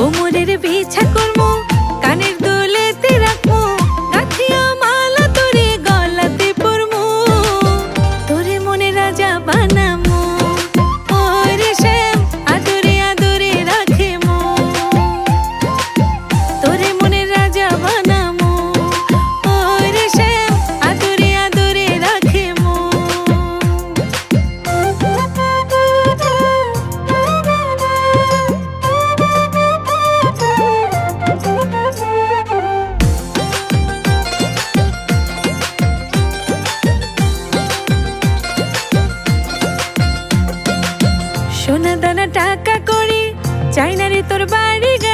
কোমরের বিছা করব কানের দানা টাকা করি। চাইনারে তোর বাড়ি গা